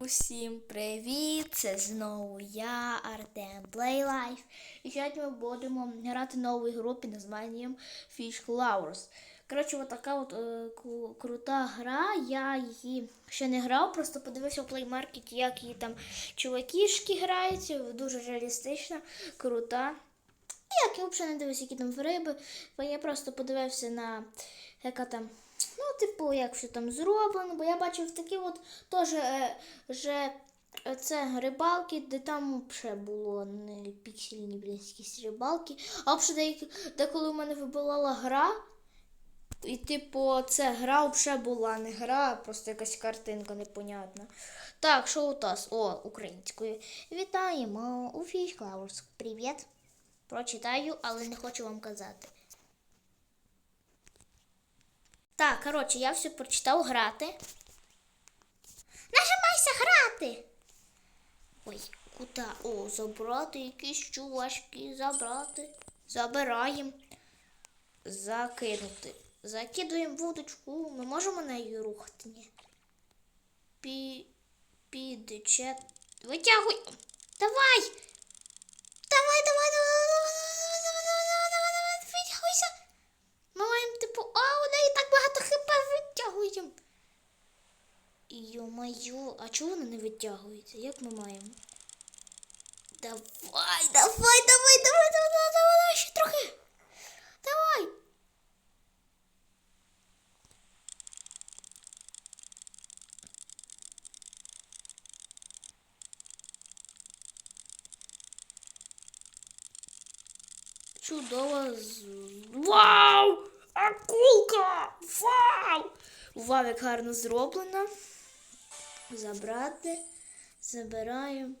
Усім привіт! Це знову я, Артем Плейлайф. І сьогодні ми будемо грати нову ігру під названням Fish Flowers. Коротше, от така от е, крута гра. Я її ще не грав, просто подивився в плеймаркеті, як її там чувакішки грають. Дуже реалістична, крута. Як я взагалі не дивився, які там риби, я просто подивився на яка там, ну, типу, як все там зроблено, бо я бачив такі от теж е, е, це рибалки, де там ще було не піксельні якісь рибалки. А взагалі деякі, деколи у мене вибивала гра, і типу, це гра взагалі була не гра, а просто якась картинка непонятна. Так, що у нас? О, українською. Вітаємо у Fish Привіт. Прочитаю, але не хочу вам казати. Так, коротше, я все прочитав грати. Нажимайся грати. Ой, куди? О, забрати якісь чувашки, забрати. Забираємо. Закинути. Закидуємо вудочку. Ми можемо нею рухати? Ні. Пі... Підчет. Витягуй. Давай, Йо-моє, а чого вона не витягується? Як ми маємо? Давай, давай, давай, давай, давай, давай, давай, ще трохи. Давай. Чудово. з- Вау! Акулка! Вау! Вау, як гарно зроблено. Забрати. Забираємо.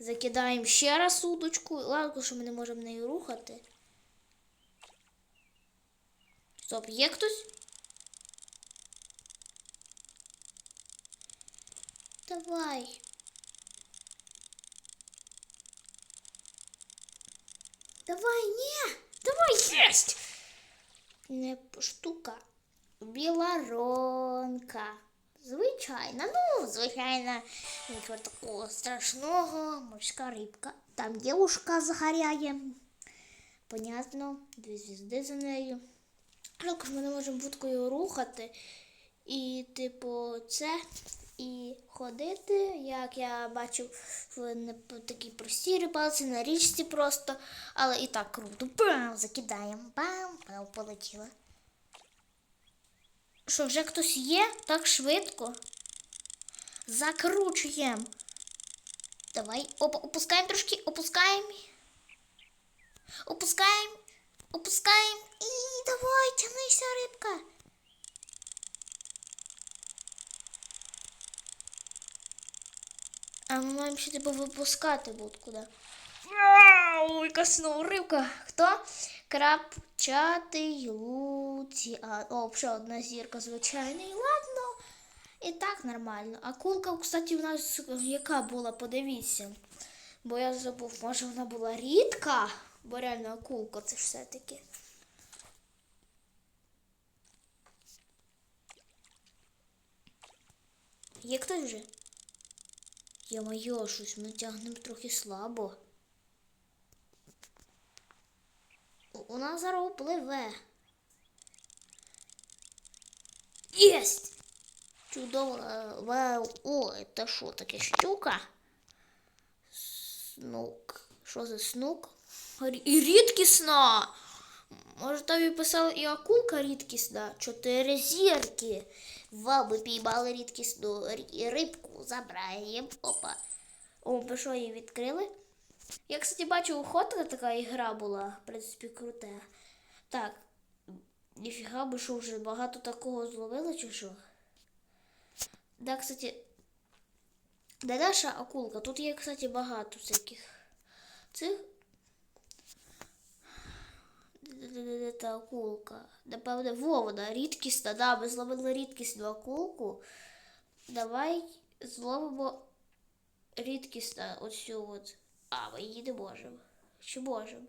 Закидаємо ще раз удочку. Ладно, що ми не можемо нею рухати. Стоп, є хтось? Давай. Давай, не! Давай, есть! Не штука. Білоронка. Звичайна, ну, звичайно, нічого такого страшного. Морська рибка. Там дівушка загоряє. Понятно, дві звізди за нею. Також ми не можемо вудкою рухати. І, типу, це. І ходити, як я бачив в такій простій рибалці, на річці просто, але і так круто. Бам! Закидаємо. Бам! Вона полетіла. Що, вже хтось є? Так швидко. Закручуємо. Давай. Опа, опускаємо трошки, опускаємо. Опускаємо. Опускаємо. І давай, тянися, рибка. А ми маємо ще типу випускати будку, да. Вау, яка знову рибка. Хто? Крапчатий луці. А, о, ще одна зірка, звичайно. І ладно. І так нормально. Акулка, кстати, у нас яка була, подивіться. Бо я забув, може вона була рідка, бо реально акулка це все-таки. Є хтось вже? Йо-моє, щось ми тягнемо трохи слабо. У нас зараз пливе. Єсть! Чудово. Вау. О, це що таке щука? Снук. Що за снук? Рі- І рідкісна. Може, тобі писали і акулка рідкісна? Чотири зірки. Вау, ми піймали рідкісну рі- рибку. Забираємо. Опа. О, ви що, її відкрили? Я, кстати, бачу, охота така ігра була, в принципі, крута. Так. Ніфіга би що вже багато такого зловили чи що? Да, кстати. Де наша акулка? Тут є, кстати, багато всяких цих. Та акулка? Напевне, Вова, да, рідкісна, да, ми зловили рідкісну акулку. Давай зловимо рідкісну оцю от. А, ми її не можемо. Чи можемо?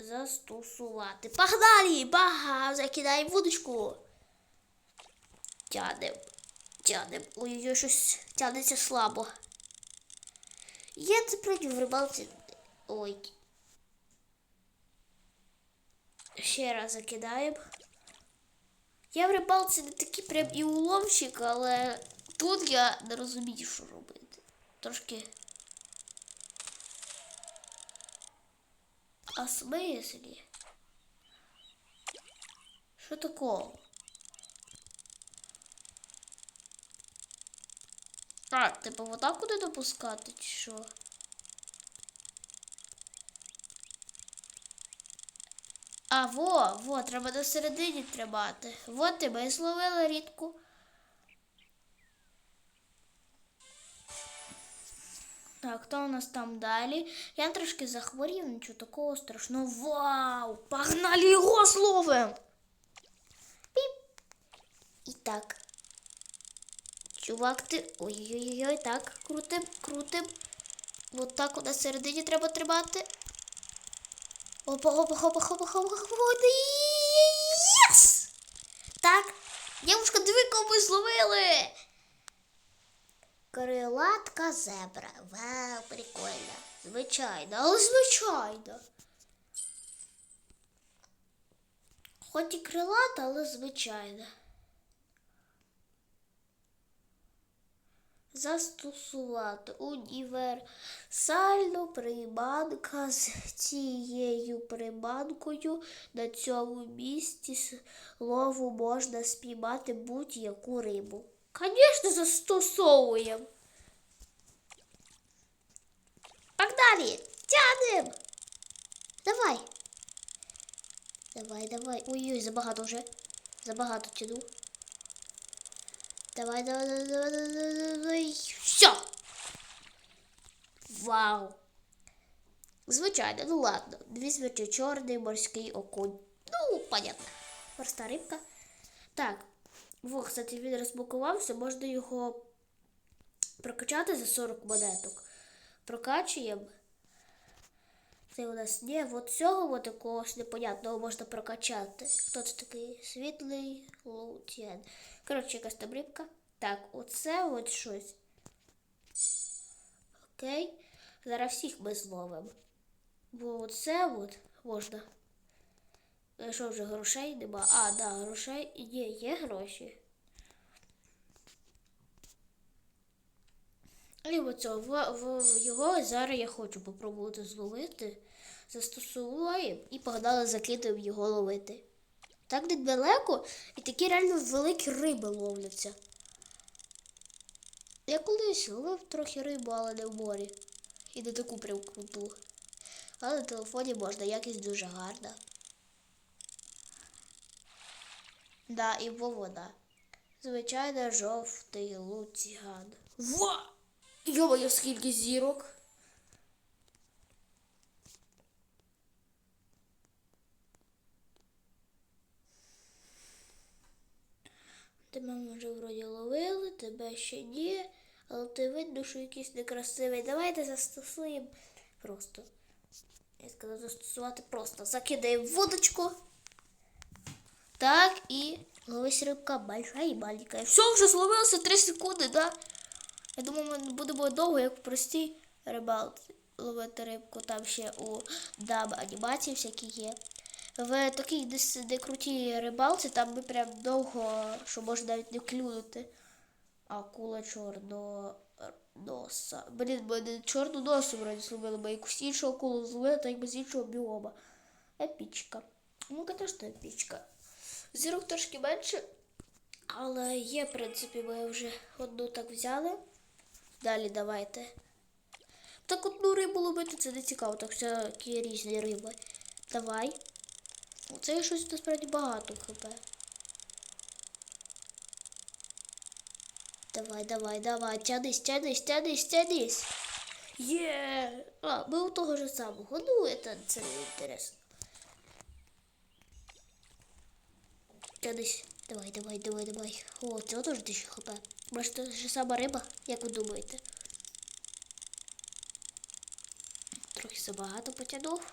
Застосувати. Погнали! Бага! Закидаємо вудочку. Тянем. Тянем. Ой-ой-ой, щось тягнеться слабо. Я це пройду в рибалці. Ой. Ще раз закидаємо. Я в рибалці не такий прям і уловчик, але тут я не розумію, що робити. Трошки. А смислі? Що такого? А, типу вода куди допускати, чи що? А, во, во, треба до середині тримати. Во тебе зловила рідку. Так, хто у нас там далі? Я трошки захворів, нічого такого страшного. Вау! Погнали його зловим! Піп. І так. Чувак, ти. Ой-ой-ой, так, крутим, крутим. Вот так от на середині треба тримати. Опа, опа, опа, опа, опа, Єс! Так, дівушка, диви, кого ми зловили. Крилатка зебра. Вау, прикольно. Звичайно, але звичайно. Хоч і крилата, але звичайно. Застосувати універсальну приманка з цією приманкою на цьому місці слову можна спіймати будь-яку рибу. Звісно, застосовуємо. Погнали! Тянем! Давай. Давай, давай. Ой-ой, забагато вже. Забагато тяну. Давай, давай, давай, давай, давай, давай. Все. Вау. Звичайно, ну ладно. Звичай чорний морський окунь. Ну, понятно. Проста рибка. Так. Во, кстати, він розблокувався, можна його прокачати за 40 монеток. Прокачуємо. Це у нас ні, от цього от якогось непонятного можна прокачати. Хто це такий? Світлий лутєн. Коротше, якась там рибка. Так, оце от щось. Окей. Зараз всіх ми зловимо. Бо оце от можна. Е, Що вже грошей нема? А, да, грошей є, є гроші. І оцього, в, в, його зараз я хочу попробувати зловити. Застосовуємо і погнали закидуємо його ловити. Так недалеко і такі реально великі риби ловляться. Я колись ловив трохи рибу, але не в морі. І не таку прям круту. Але на телефоні можна, якість дуже гарна. Да, і вода. Звичайно, жовтий луціган. Ва! Йо-моє, скільки зірок. Тебе ми вже вроді ловили, тебе ще ні, але ти видно, що якийсь некрасивий. Давайте застосуємо просто. Я сказав застосувати просто. Закидаємо водочку. Так, і ловись рибка большая і маленькая. Все, вже зловилося 3 секунди, да? Я думаю, ми будемо довго, як в простій рибалці ловити рибку. Там ще у даб анімації всякі є. В такій де крутій рибалці, там ми прям довго, що можна навіть не клюнути. Акула чорного носа. Блін, ми не чорну носу вроді зловили, ми якусь іншу акулу зловили, та й без іншого біома. Епічка. Ну, звісно, епічка. Зірок трошки менше, але є, в принципі, ми вже одну так взяли. Далі давайте. Так одну рибу ловити це не цікаво, так всякі різні риби. Давай. Це щось насправді багато хп. Давай, давай, давай, тянись, тянись, тянись, тянись. Є! А, ми у того ж самого. Ну, це не інтересно. Тянись. Давай, давай, давай, давай. О, це теж 1000 хп. Може, це ж сама риба, як ви думаєте? Трохи забагато потягнув.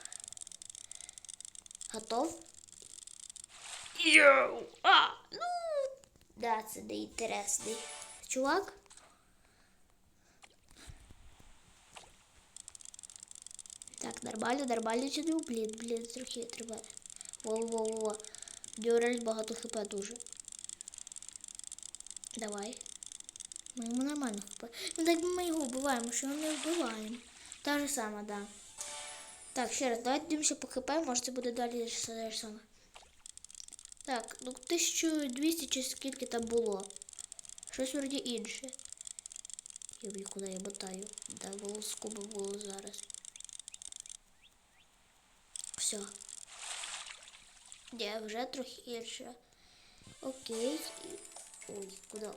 Готов? Йоу! А, ну, да, це не інтересний. чувак. Так, нормально, нормально тяну. Блін, блін, трохи треба. Во-во-во. Дюрель багато хп дуже. Давай. Ми йому нормально хп. Ну так ми його вбиваємо, що ми не вбиваємо. Та ж сама, да. Так, ще раз, давайте дивимося по хп, може це буде далі те ж саме. Так, ну 1200 чи скільки там було. Щось вроді інше. Юбі, куди я мотаю? Да, було скоби було зараз. Все. Ні, вже трохи інше. Окей. Ой, куди?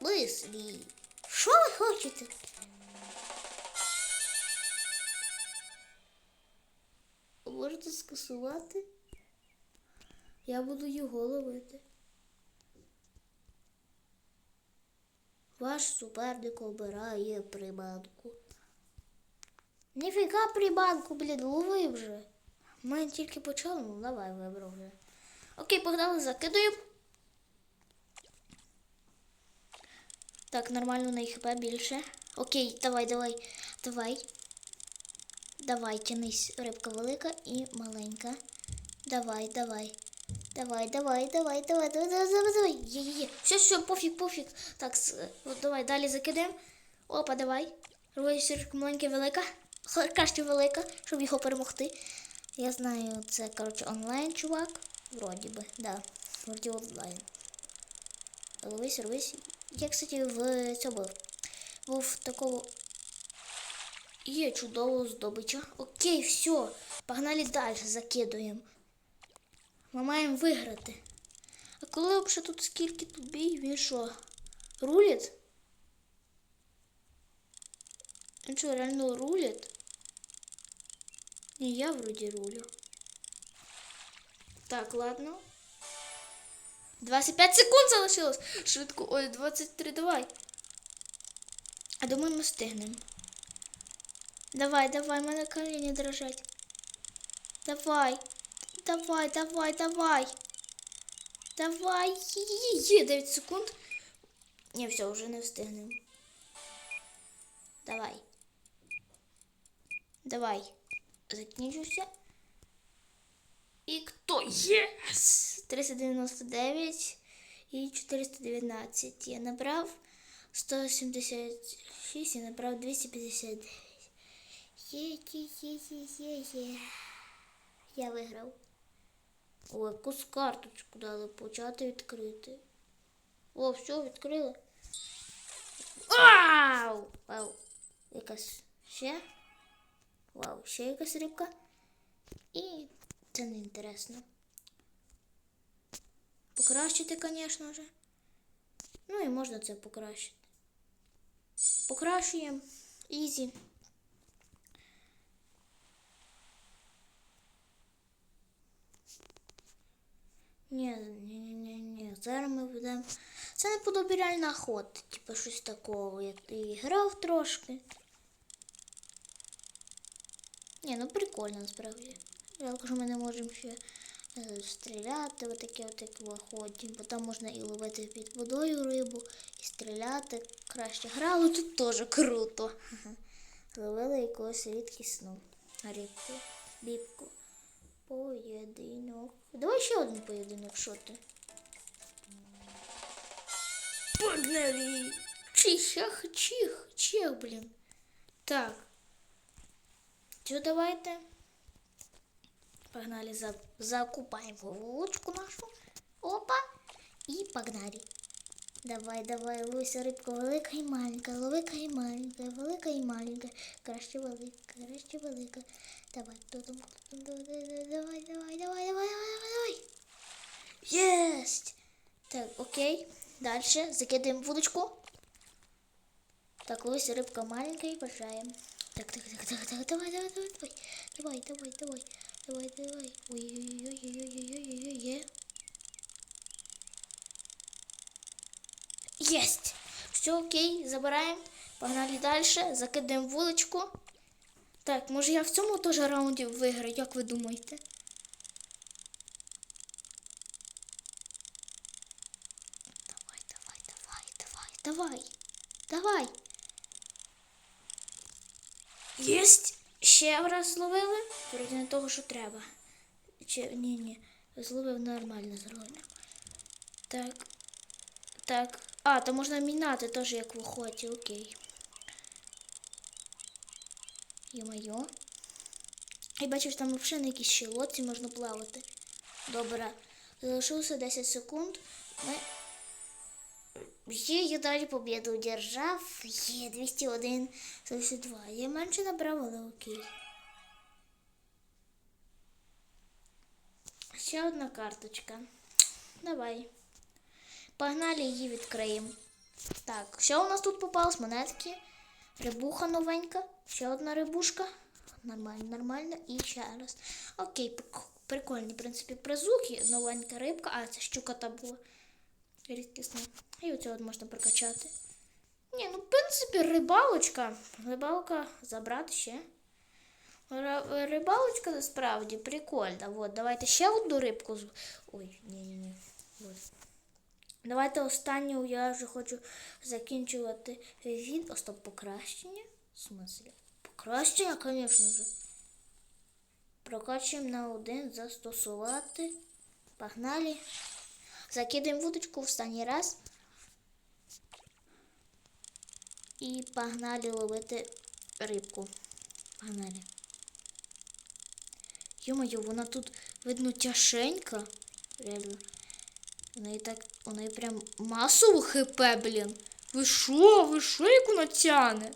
Лислі. Що ви хочете? Можете скасувати? Я буду його ловити. Ваш суперник обирає приманку. Ніфіга приманку, блін, лови вже. Ми тільки почали, ну давай вибрав вже. Окей, погнали, закидуємо. Так, нормально на хп більше. Окей, давай, давай, давай. Давай, тянись, рибка велика і маленька. Давай, давай. Давай, давай, давай, давай, давай, давай, давай, давай. Є, є, є. Все, все, пофіг, пофіг. Так, с- от давай, далі закидаємо. Опа, давай. Рвай сірка маленька, велика. Х- велика, щоб його перемогти. Я знаю, це, коротше, онлайн, чувак. Вроді би, да. Вроді онлайн. Рвись, рвись. Я, кстати, в цьому був в такому Є чудово здобича. Окей, все. Погнали далі, закидуємо. Ми маємо виграти. А коли взагалі тут скільки тут бій, він що? Рулить? Він що, реально рулить? Ні, я вроді рулю. Так, ладно. 25 секунд залишилось. Швидко. Ой, 23, давай. А думаю, ми встигнемо. Давай, давай, в мене коліні дрожать. Давай. Давай, давай, давай. Давай. Є, 9 секунд. Ні, все, вже не встигнемо. Давай. Давай. Закінчився. І хто? Єс! 399 і 419. Я набрав 176 і набрав 259. Є, є, є, є, є, є. Я виграв. О, якусь карточку дали почати відкрити. О, все, відкрили. Вау! Вау! Якась ще. Вау, ще якась рибка. І це не інтересно. Покращити, звісно ж. Ну і можна це покращити. Покращуємо. Ізі. Ні, ні, ні, ні. Зараз ми будемо. Це не подобі реальна охота, типу щось такого. Я і грав трошки. Ні, ну прикольно насправді. Жалко, що ми не можемо ще е, стріляти в таке от як в охоті, бо там можна і ловити під водою рибу, і стріляти краще. Грали тут теж круто. Ловили якогось рідкісну рибку, бібку. Поєдинок. Давай ще один поєдинок, що ти? Погнали! Чих, чих, чих, блін. Так. Що давайте? Погнали, за, закупаем вулочку нашу. Опа. І погнали. Давай, давай, луйся, рибка, велика і маленька, велика і маленька, велика і маленька, краще велика, краще велика. Давай, тудум, тудум, давай, давай, давай, давай, давай, давай, давай. Єсть! Так, окей. Дальше закидаємо вудочку. Так, луйся, рибка маленька і бажаємо. Так, так, так, так, так, давай, давай, давай, давай. Давай, давай, давай. Давай, давай. Ой-ой-ой-ой-ой-ой-ой-ой. Єсть! Все окей, забираємо. Погнали далі, закидаємо вуличку. Так, може я в цьому теж раунді виграю, як ви думаєте? Давай, давай, Давай. Давай. Єсть. Ще раз зловили. Вроді не того, що треба. Чи ні, ні. Зловив нормально зловив. Так. Так. А, то можна міняти теж як в охоті, окей. Йо-моє. Я бачив, там взагалі на якісь ще лодці можна плавати. Добре. Залишилося 10 секунд. Ми... Є, далі побіду одержав. Є 201, 72. Я менше набрав, але окей. Ще одна карточка. Давай. Погнали її відкриємо. Так, що у нас тут попалось? Монетки. Рибуха новенька. Ще одна рибушка. Нормально, нормально. І ще раз. Окей, прик- прикольні, в принципі, призуки. Новенька рибка. А, це щука та була. Рідкісна. І оцього от можна прокачати. Ні, ну, в принципі, рибалочка. Рибалка забрати ще. Ри- Рибалочка справді прикольна. Вот, давайте ще одну рибку. Ой, ні-ні-ні. Давайте останню я вже хочу закінчувати від. О, стоп, покращення. В смислі? Покращення, звісно ж. Прокачуємо на один застосувати. Погнали. Закидаємо вудочку в останній раз. І погнали ловити рибку. Погнали. Йо-моє, вона тут, видно, тяженька. Реально. У неї так, у неї прям масово хп, блін. Ви що? Ви що, як вона тяне?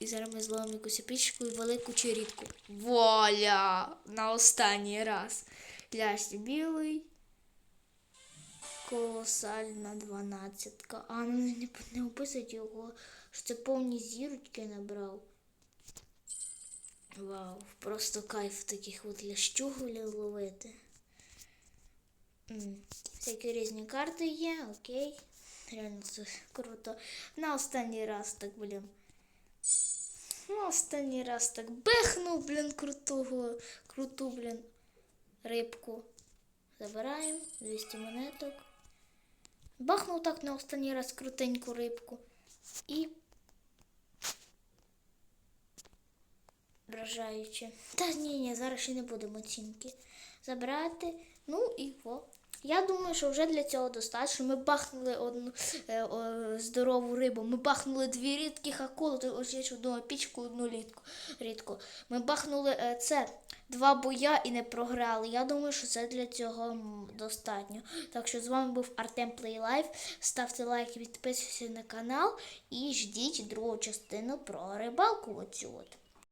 І зараз ми зловимо якусь пічку і велику чи рідку. Воля! На останній раз. Лящ білий. Колосальна дванадцятка. А, ну не, не описують його, що це повні зірочки набрав. Вау, просто кайф таких от лящугулів ловити. Всякі різні карти є, окей. Реально це круто. На останній раз так, блін. На останній раз так бехнув, блін, крутого, круту, блін, рибку. Забираємо 200 монеток. Бахнув так на останній раз крутеньку рибку. І вражаючи. Та ні, ні, зараз ще не будемо оцінки забирати. Ну і о. Я думаю, що вже для цього достатньо. Ми бахнули одну е, о, здорову рибу. Ми бахнули дві рідких акули, ось ще одну пічку, одну рідку. рідку. Ми бахнули е, це два боя і не програли. Я думаю, що це для цього достатньо. Так що з вами був Артем Плейлайф. Ставте лайки, підписуйтесь на канал і ждіть другу частину про рибалку. Оцю от.